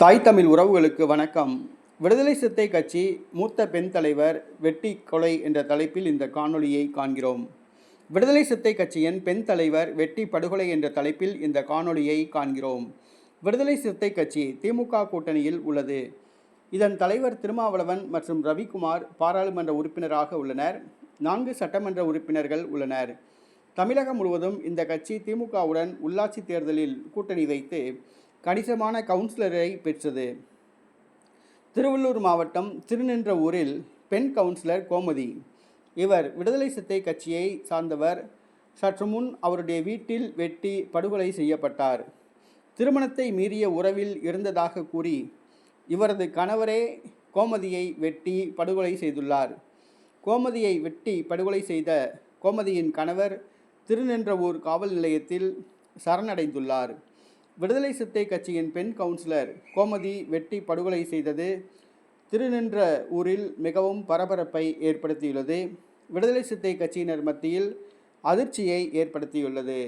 தாய் தமிழ் உறவுகளுக்கு வணக்கம். விடுதலை சித்தை கட்சி மூத்த பெண் தலைவர் வெட்டி கொலை என்ற தலைப்பில் இந்த காணொளியை காண்கிறோம். விடுதலை சித்தை கட்சியின் பெண் தலைவர் வெட்டி படுகொலை என்ற தலைப்பில் இந்த காணொளியை காண்கிறோம். விடுதலை சித்தை கட்சி திமுக கூட்டணியில் உள்ளது. இதன் தலைவர் திருமாவளவன் மற்றும் ரவிக்குமார் பாராளுமன்ற உறுப்பினராக உள்ளனர். நான்கு சட்டமன்ற உறுப்பினர்கள் உள்ளனர். தமிழகம் முழுவதும் இந்த கட்சி திமுகவுடன் உள்ளாட்சி தேர்தலில் கூட்டணி வைத்து கணிசமான கவுன்சிலரை பெற்றது. திருவள்ளூர் மாவட்டம் திருநின்ற ஊரில் பெண் கவுன்சிலர் கோமதி. இவர் விடுதலை சித்தை கட்சியை சார்ந்தவர். சற்று முன் அவருடைய வீட்டில் வெட்டி படுகொலை செய்யப்பட்டார். திருமணத்தை மீறிய உறவில் இருந்ததாக கூறி இவரது கணவரே கோமதியை வெட்டி படுகொலை செய்துள்ளார். கோமதியை வெட்டி படுகொலை செய்த கோமதியின் கணவர் திருநின்றவூர் காவல் நிலையத்தில் சரணடைந்துள்ளார். விடுதலை சித்தை கட்சியின் பெண் கவுன்சிலர் கோமதி வெட்டி படுகொலை செய்தது திருநின்ற ஊரில் மிகவும் பரபரப்பை ஏற்படுத்தியுள்ளது. விடுதலை சித்தை கட்சியினர் மத்தியில் அதிர்ச்சியை ஏற்படுத்தியுள்ளது.